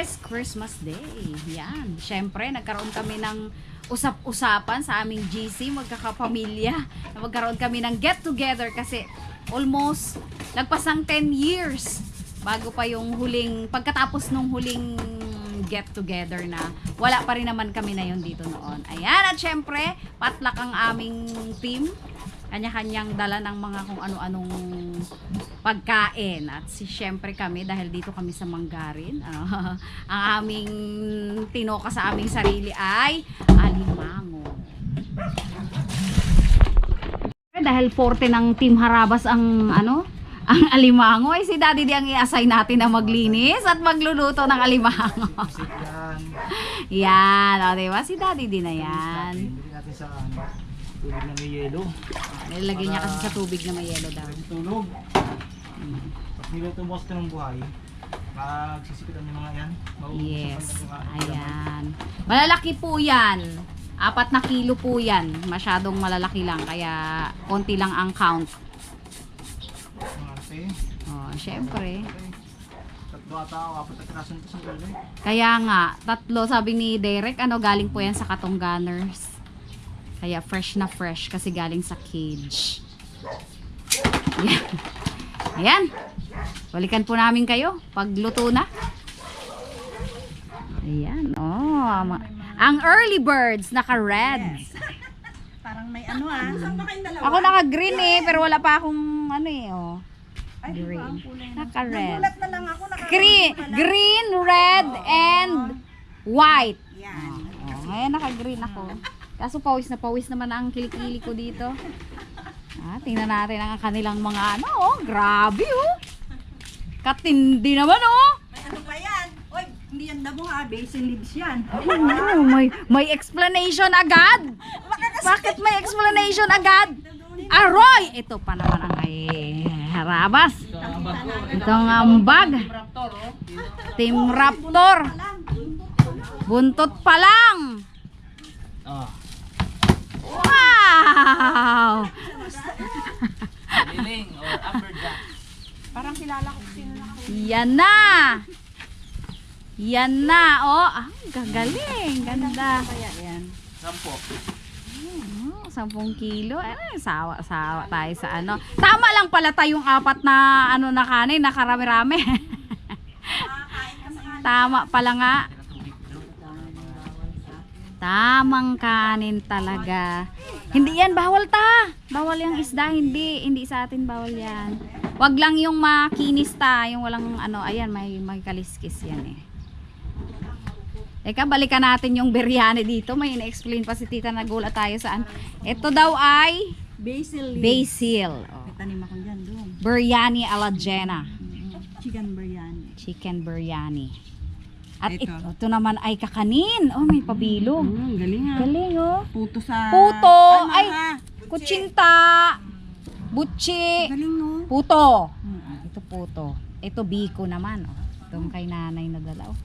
is Christmas Day. Yan. Siyempre, nagkaroon kami ng usap-usapan sa aming GC, magkakapamilya. Magkaroon kami ng get-together kasi almost lagpas ng 10 years bago pa yung huling, pagkatapos nung huling get-together na wala pa rin naman kami na yun dito noon. Ayan, at syempre, patlak ang aming team. Kanya-kanyang dala ng mga kung ano-anong pagkain. At si syempre kami, dahil dito kami sa Manggarin, ah, ang aming tinoka sa aming sarili ay alimango. Dahil forte ng Team Harabas ang ano, ang alimango ay si Daddy di ang i-assign natin na maglinis at magluluto ng alimango. Yan. o diba? Si Daddy din na yan. Hindi natin sa tubig na may yelo. Nilagay niya kasi sa tubig na may yelo daw. Tulog. Pag niluto mo sa ng buhay, magsisipitan yung mga yan. Yes. Ayan. Malalaki po yan. Apat na kilo po yan. Masyadong malalaki lang. Kaya konti lang ang count. Mga arte. Oh, syempre. Tatlo ata o apat na piraso nito sa gulay. Kaya nga, tatlo sabi ni Derek, ano galing po yan sa Katongganers. Kaya fresh na fresh kasi galing sa cage. Ayan. Ayan. Balikan po namin kayo pag luto na. Ayan. Oh, ang early birds naka-red. Parang may ano ah. Ako naka-green eh, pero wala pa akong ano eh, oh. Green. Naka-red. Nagulat na lang ako. Naka Green, green, red, and white. Yan. Oh, ngayon naka-green ako. Kaso pawis na pawis naman ang kilikili ko dito. Ah, tingnan natin ang kanilang mga ano, oh, grabe oh. Katindi naman oh. May ano pa yan? Oy, hindi yan damo ha. Basil leaves yan. Oh, may may explanation agad. Bakit may explanation agad? Aroy! Ito pa naman ang ay harabas. Ito ang ambag. Team Raptor. Buntot pa lang. Ah. Wow! Liling or amberjack. Parang kilala ko sino na ako. Yan na. Yan na. Oh, ah, gagaling. Ganda. Kaya yan. Sampo. Oh, 10 kilo. Eh, sawa, sawa tayo sa ano. Tama lang pala tayong apat na ano na kanin, nakarami-rami. Tama pala nga. Tamang kanin talaga. Hindi yan bawal ta. Bawal yung isda, hindi. Hindi sa atin bawal yan. Wag lang yung makinis ta, yung walang ano, ayan, may, may kaliskis yan eh. Teka, balikan natin yung biryani dito. May ina-explain pa si tita nagulat tayo saan. Ito daw ay Basil basil. Oh. Tanim ako dyan doon. Biryani ala Jenna. Chicken biryani. Chicken biryani. At Ito. ito, ito naman ay kakanin. Oh, may pabilog. Mm, galing ha. Galing oh. Puto sa... Puto. Ano, Ay, ha? Kutsinta. Butchi. Galing no. Puto. Mm. Ito puto. Ito biko naman. Oh. Ito ang kay nanay na dala. Oh.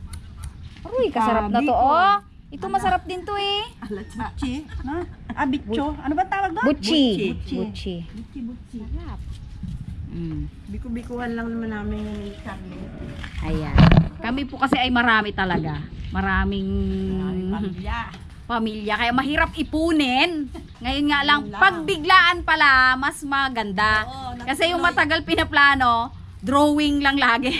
Aroy, kasarap na to. biko. Oh. Ito masarap din to eh. Butchi. Na? Ah, bitcho. Ano ba tawag doon? Butchi. Butchi. Butchi. Butchi, butchi. Mm. Biku-bikuhan lang naman namin yung karne. Ayan. Kami po kasi ay marami talaga. Maraming Pamilya. pamilya. Kaya mahirap ipunin. Ngayon nga lang, Yun lang. pagbiglaan pala, mas maganda. Oo, Kasi yung matagal pinaplano, drawing lang lagi.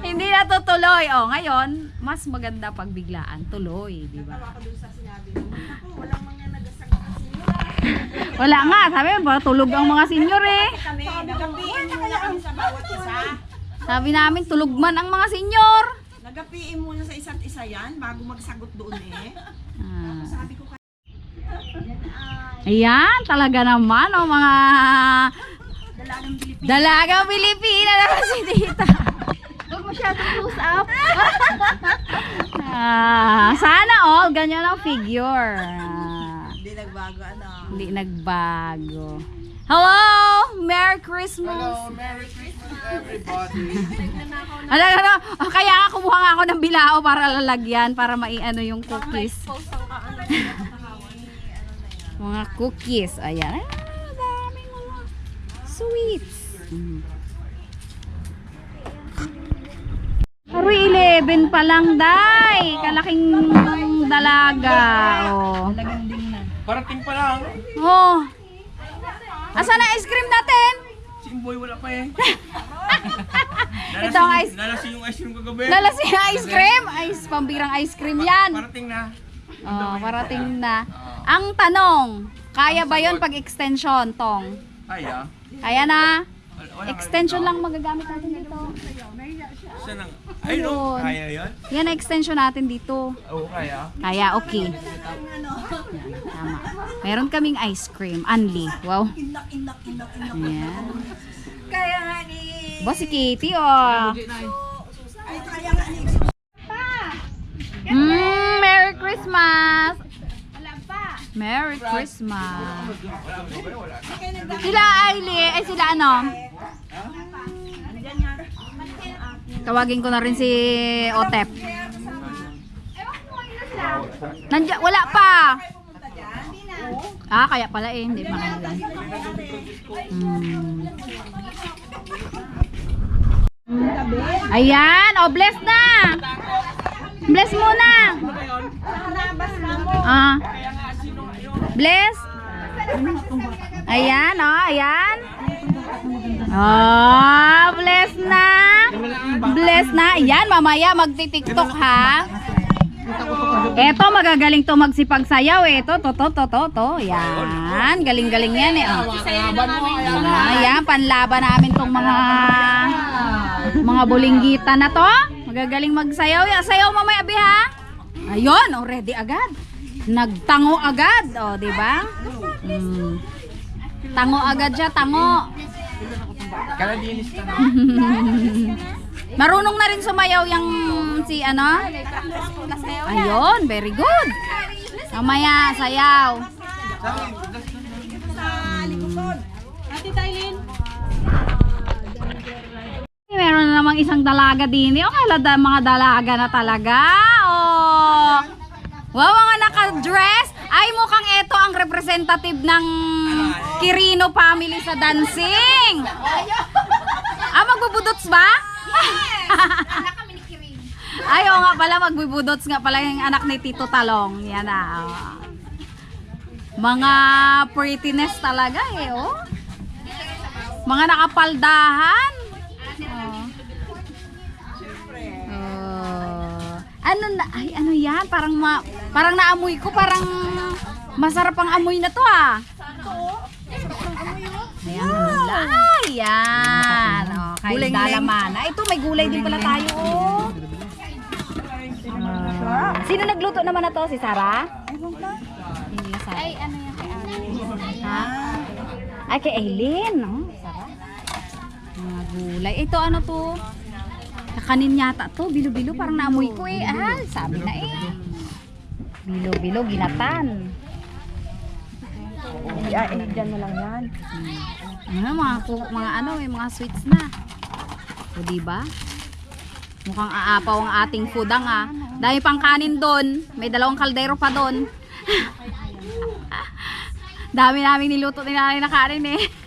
Hindi na tutuloy. O, ngayon, mas maganda pagbiglaan. Tuloy, di ba? Tawa ko dun sa sinabi mo. Ako, walang mga. Wala nga, sabi ba, tulog ang mga senior eh. Sabi namin, tulog man ang mga senior. Nagapiin muna sa isa't isa yan bago magsagot doon eh. Ah. Sabi ko Ayan, talaga naman, oh, mga dalagang Pilipino. dalagang Pilipina naman si Tita. Huwag masyadong close up. Ah, sana all ganyan ang figure. Ah, Hindi nagbago ano. hindi nagbago. Hello! Merry Christmas! Hello, Merry Christmas everybody. Ano, ano, oh, kaya nga kumuha nga ako ng bilao para lalagyan, para maiano yung cookies. mga cookies. Ayan. Ah, daming mga sweets. Mm. seven pa lang, day. Kalaking dalaga. Oh. Parating pa lang. Oh. Asan na ice cream natin? Si Imboy wala pa eh. Ito ang ice- Nalasin yung ice cream kagabi. Lalas yung ice cream. Ice, pambirang ice cream yan. Parating na. Oh, parating na. Ang tanong, kaya ba yon pag extension, Tong? Ay ah. Kaya na? Extension lang magagamit natin dito. Saan ang... Ay no. Ayun. Kaya yan? Yan ang extension natin dito. Oo, kaya. Kaya okay. Tama. Meron kaming ice cream. Unli. Wow. Inak, inak, inak, inak. Yan. Kaya nga ni... Ba si Katie, oh. Ay, kaya nga ni... Mm, Merry Christmas! Merry Christmas! Sila Ailey, ay sila ano? Tawagin ko na rin si Otep. Nandiyan, wala pa! Ah, kaya pala eh, hindi makailan. Hmm. Ayan, oh bless na! Bless muna! Ah. Bless. Ayan, oh, ayan. Oh, bless na. Bless na. Ayan, mamaya magti-tiktok ha. Eto, magagaling to magsipagsayaw eh. Ito, to, to, to, to, to. Yan, galing-galing yan eh. Oh. Ayan, panlaban namin tong mga mga bulinggita na to. Magagaling magsayaw. yan. Sayaw mamaya, Abi, ha? Ayun, oh, ready agad. Nagtango agad, oh, di ba? Mm. Tango agad siya, tango. Marunong na rin sumayaw yung si ano? Ayun, very good. Mamaya, sayaw. Meron na namang isang dalaga din. O kala da, mga dalaga na talaga. Oh. Wow, mga naka-dress. Ay, mukhang ito ang representative ng Kirino family sa dancing. Ah, magbubudots ba? Ay, oo nga pala, magbubudots nga pala yung anak ni Tito Talong. Yan na. oh. Mga prettiness talaga eh, oh. Mga nakapaldahan. Oh. Oh. Ano na, ay ano yan? Parang ma, parang naamoy ko, parang masarap ang amoy na to ah. Ayan, gulay. Yan. Oh, kay Dalamana. Ito, may gulay din pala tayo. Oh. Ah. Sino nagluto naman na to? Si Sarah? Hindi na Sarah. Ay, ano yan kay Ha? Ay, kay Aileen. No? Sarah. Mga gulay. Ito, ano to? Kakanin yata to. Bilo-bilo. Parang naamoy ko eh. Ah, sabi na eh. Bilo-bilo, ginatan. Ay, ay, dyan na lang yan. Ano, mga, mga ano, may mga sweets na. O, diba? Mukhang aapaw ang ating foodang ah. Dahil pang kanin doon. May dalawang kaldero pa doon. Dami namin niluto ni nanay na kanin eh.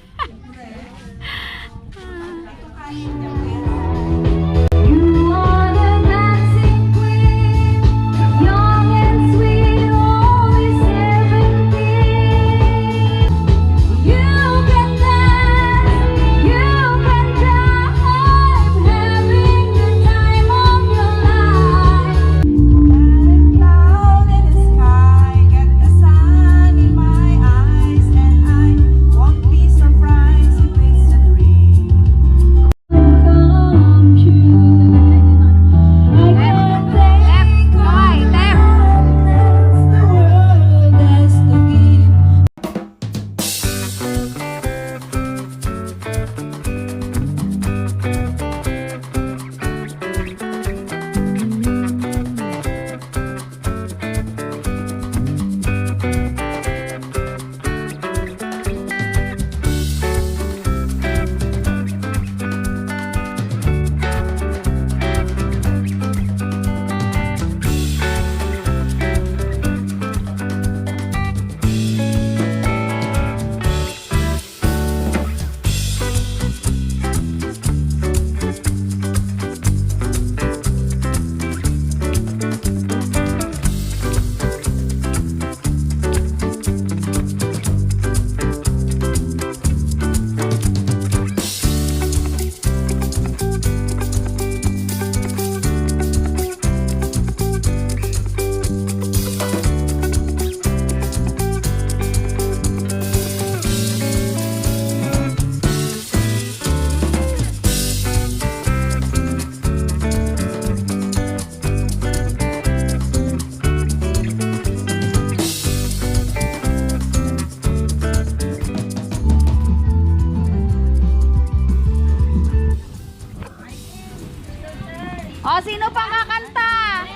O, sino pang kakanta?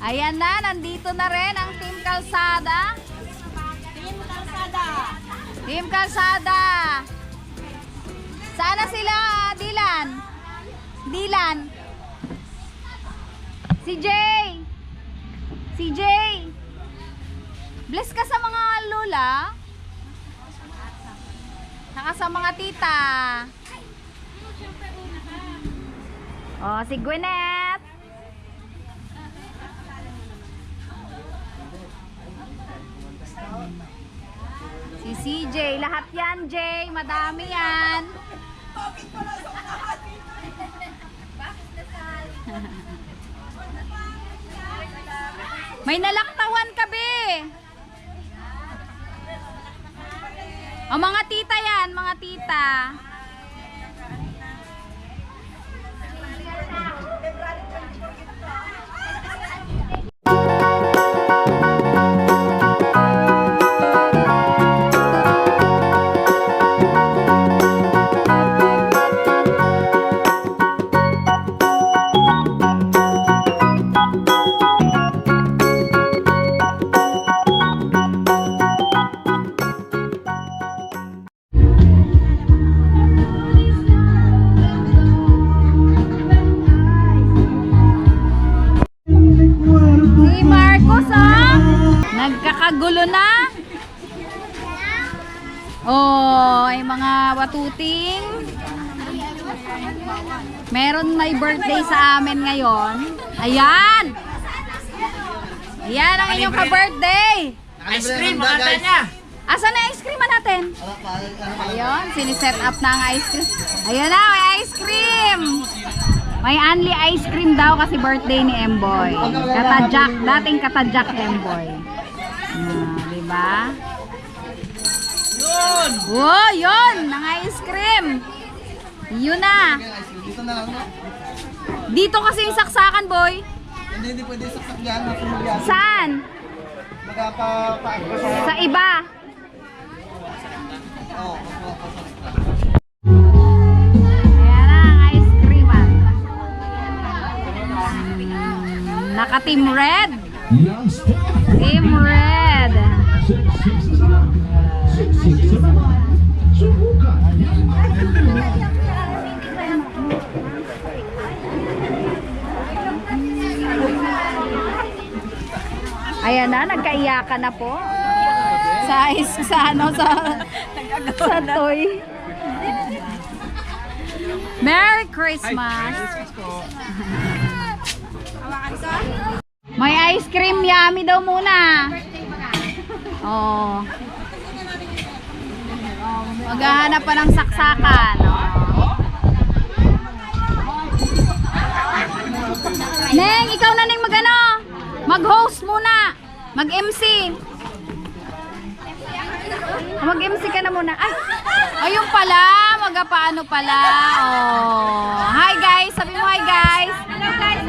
Ayan na, nandito na rin ang Team Kalsada. Team Kalsada. Team Kalsada. Sana sila, Dilan? Dilan. Si Jay. Si Jay. Bless ka sa mga lola. Saka sa mga tita. Oh, si Gwyneth. Si CJ, lahat yan, Jay. Madami yan. May nalaktawan ka, be. O, mga tita yan, mga tita. Nagkakagulo na. Oh, ay mga watuting. Meron may birthday sa amin ngayon. Ayan! Ayan ang inyong ka-birthday. Ice cream, mga niya. Asan na ice cream natin? Ayun, siniset up na ang ice cream. Ayun na, may ice cream! May only ice cream daw kasi birthday ni Emboy. Katajak, dating katajak Emboy. Ba? Yun! Oh, yun! Ang ice cream! Yun na! Dito na lang, no? Dito kasi yung saksakan, boy. Hindi, hindi pwede saksak yan. Saan? Magapa, pa, Sa iba. Oo, Ayan na ang ice cream, ah. Naka-team red. Team red. Ayan na, nagkaiyakan na po. Sa sa ano sa sa toy. Merry Christmas. May ice cream yummy daw muna. Oh. Maghahanap pa ng saksakan. Oh. Neng, ikaw na Neng magano? Mag-host muna. Mag-MC. Mag-MC ka na muna. Ay, ayun pala. Magapaano pala. Oh. Hi guys. Sabi mo hi guys.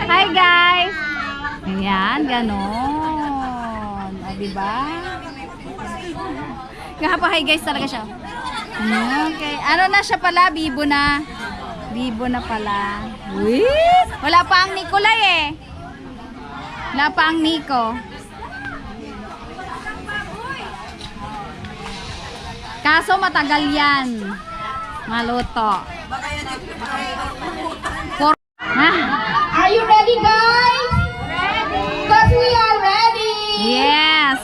Hi guys. Ayan, ganon. O, diba? Kahapa hi guys talaga siya. Okay. Ano na siya pala? Bibo na. Bibo na pala. Uy! Wala pa ang Nicolay eh. Wala pa ang Nico. Kaso matagal yan. Maluto. For... Ha? Are you ready, guys? Ready. Because we are ready. Yes.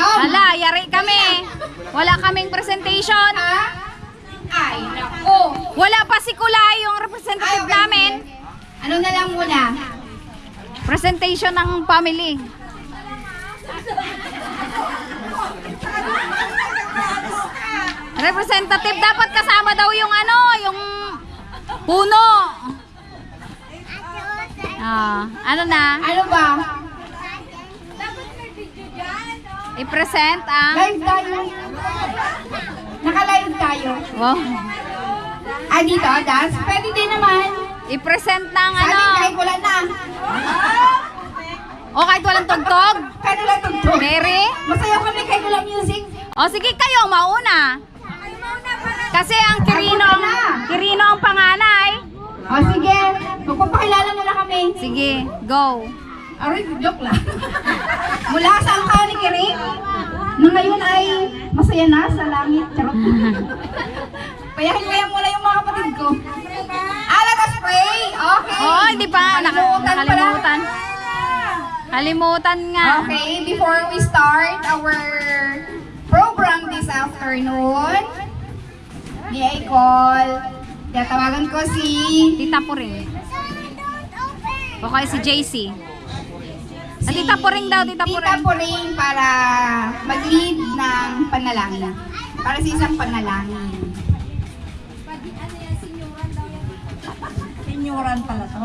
Hala, yari kami. Wala kaming presentation. Ay, nako. Wala pa si Kulay yung representative namin. Ano na lang muna? Presentation ng family. Representative dapat kasama daw yung ano, yung puno. Ah, ano na? Ano ba? I-present ang Live tayo. Naka-live tayo. wow. Ah, dito, dance? Pwede din naman. I-present Sabi, ano. kahit wala na. O kahit walang tugtog. Kahit wala tugtog. Mary? Masaya kami kahit wala music. O sige kayo, mauna. Kasi ang Kirino, ang Kirino ang panganay? O sige, magpapakilala muna kami. Sige, go. Aray, joke lang. Mula sa angka ni Kiring, na ngayon ay masaya na sa langit. Charot. Payahin kaya muna yung mga kapatid ko. Ah, let us pray. Okay. Oh, hindi pa. Naka, Nakalimutan nakalimutan. Kalimutan nga. Okay, before we start our program this afternoon, may I call, tatawagan ko si Tita Puring. O kaya si JC. Ah, Tita Puring daw, Tita Tita Puring. Puring para mag-lead ng panalangin. Para sa isang panalangin. Senyoran pala to.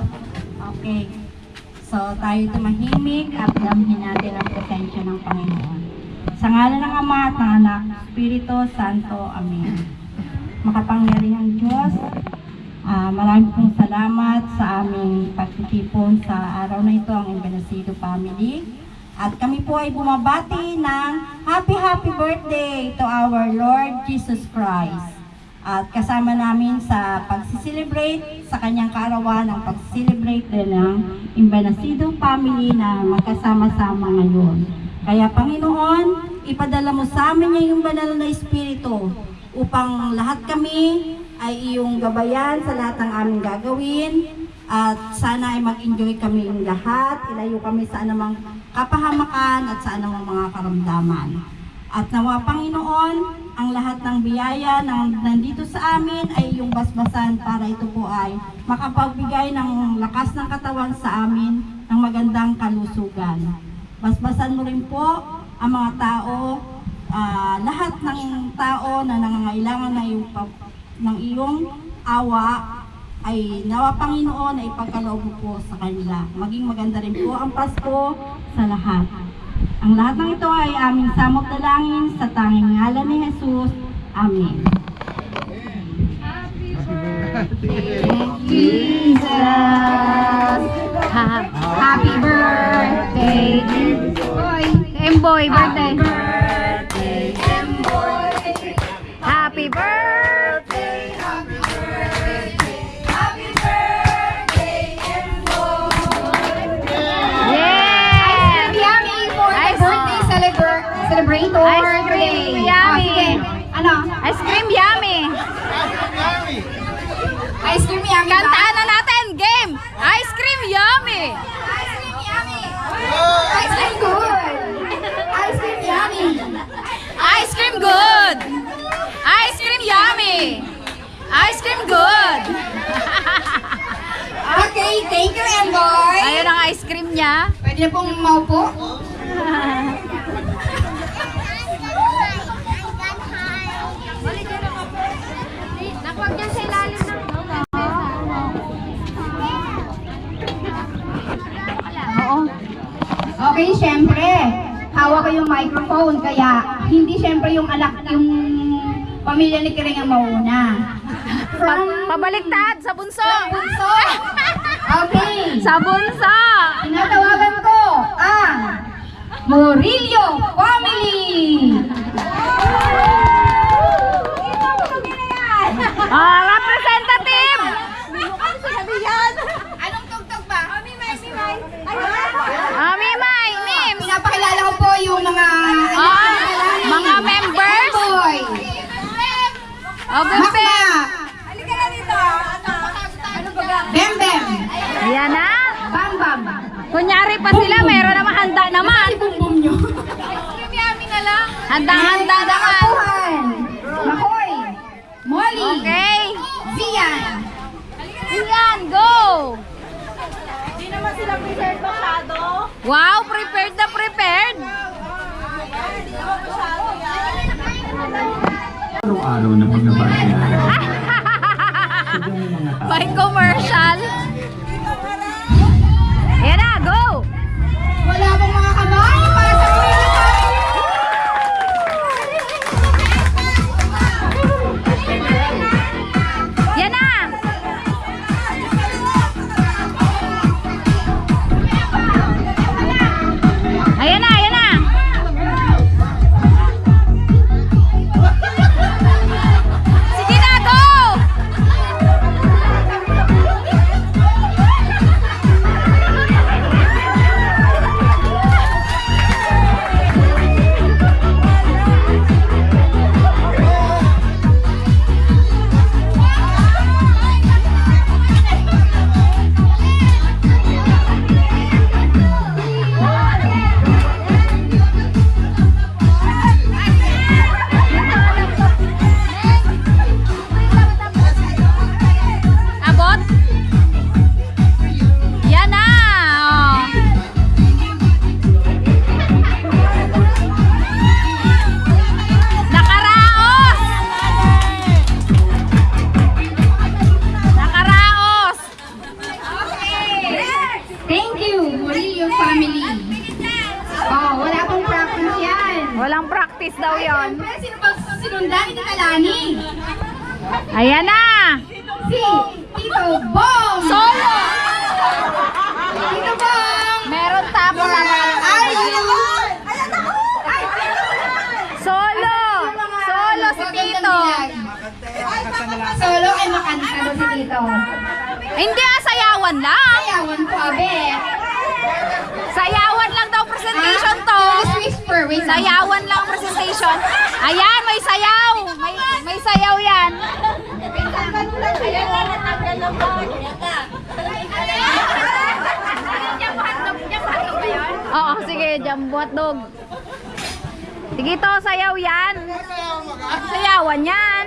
Okay. So, tayo tumahimik at damhin natin ang presensya ng Panginoon. Sa ngalan ng Ama at ng Anak, Espiritu Santo. Amen. Makapangyarihang Diyos, ah maraming pong salamat sa aming pagtitipon sa araw na ito ang Embenasido Family. At kami po ay bumabati ng Happy Happy Birthday to our Lord Jesus Christ. At kasama namin sa pagsiselebrate sa kanyang kaarawan ang pagsiselebrate din ng Imbanasido family na magkasama-sama ngayon. Kaya Panginoon, ipadala mo sa amin yung banal na Espiritu upang lahat kami ay iyong gabayan sa lahat ng aming gagawin at sana ay mag-enjoy kami yung lahat, ilayo kami sa anumang kapahamakan at sa anumang mga karamdaman. At nawa Panginoon, ang lahat ng biyaya na nandito sa amin ay iyong basbasan para ito po ay makapagbigay ng lakas ng katawan sa amin ng magandang kalusugan. Basbasan mo rin po ang mga tao, ah, lahat ng tao na nangangailangan ng iyong, pa- ng iyong awa ay nawa Panginoon ay pagkaloob mo po sa kanila. Maging maganda rin po ang Pasko sa lahat. Ang lahat ng ito ay aming samot dalangin sa tanging ngalan ni Jesus. Amen. Ha Happy birthday! Boy, Emboy, birthday. Happy birthday. Yeah! Yummy for the Ice- birthday celebra- celebrator Ice cream, today. yummy. Oh, sige. Ano? Ice cream yummy. Ice cream yummy? Kantaan na natin. Game. Ice cream yummy. Ice cream yummy! Ice cream good! Ice cream yummy! Ice cream good. Ice cream yummy. Ice cream good. Okay, thank you, Enboy! Ayun ang ice cream niya. Pwede na pong maupo. Nakuwag niya sa ilalim ng Oo. Okay, syempre, hawak ko yung microphone, kaya hindi syempre yung anak, yung pamilya ni Kiring ang mauna. Pa- pabaliktad sa bunso. Bunso! Okay, Sa bunso. tinatawagan ko ang Murillo Family! Ah, representative. Anong tugtog ba? Mami, May. Ah, Mimay, Mim. Pinapakilala ko po yung mga... Ah, mga members. Boy! Oh, Bebe. Makmak! Halika na dito. Ano ba? Bem Bem! Ayan na. Bam Bam! Kunyari pa sila, meron naman handa naman. Bum Bum nyo! Handang-handa naman. Kapuhan! Makoy! Molly! Okay. Zian! Iyan, go. Hindi naman sila prepared masyado. Wow, prepared na prepared. Hindi naman masyado yan. araw-araw na paglabas niya. By commercial. Hindi ah, sayawan lang! Ayawan ko, abe. Sayawan lang daw presentation to! Let's whisper, wait lang. Sayawan lang presentation. Ayan, may sayaw! May, may sayaw yan. Oo, sige, jumbo hotdog. Sige to, sayaw yan. Sayawan yan.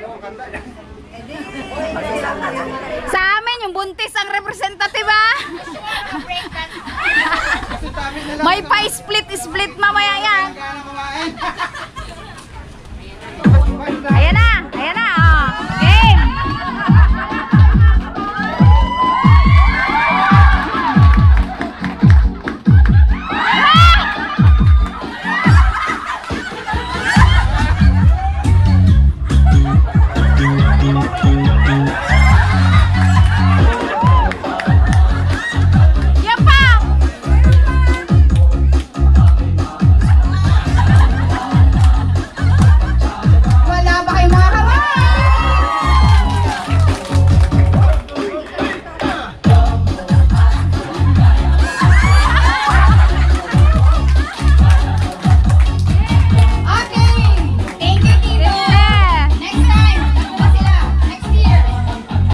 Sa amin, yung buntis ang representative ah. May pa-split-split mamaya yan. Ayan na,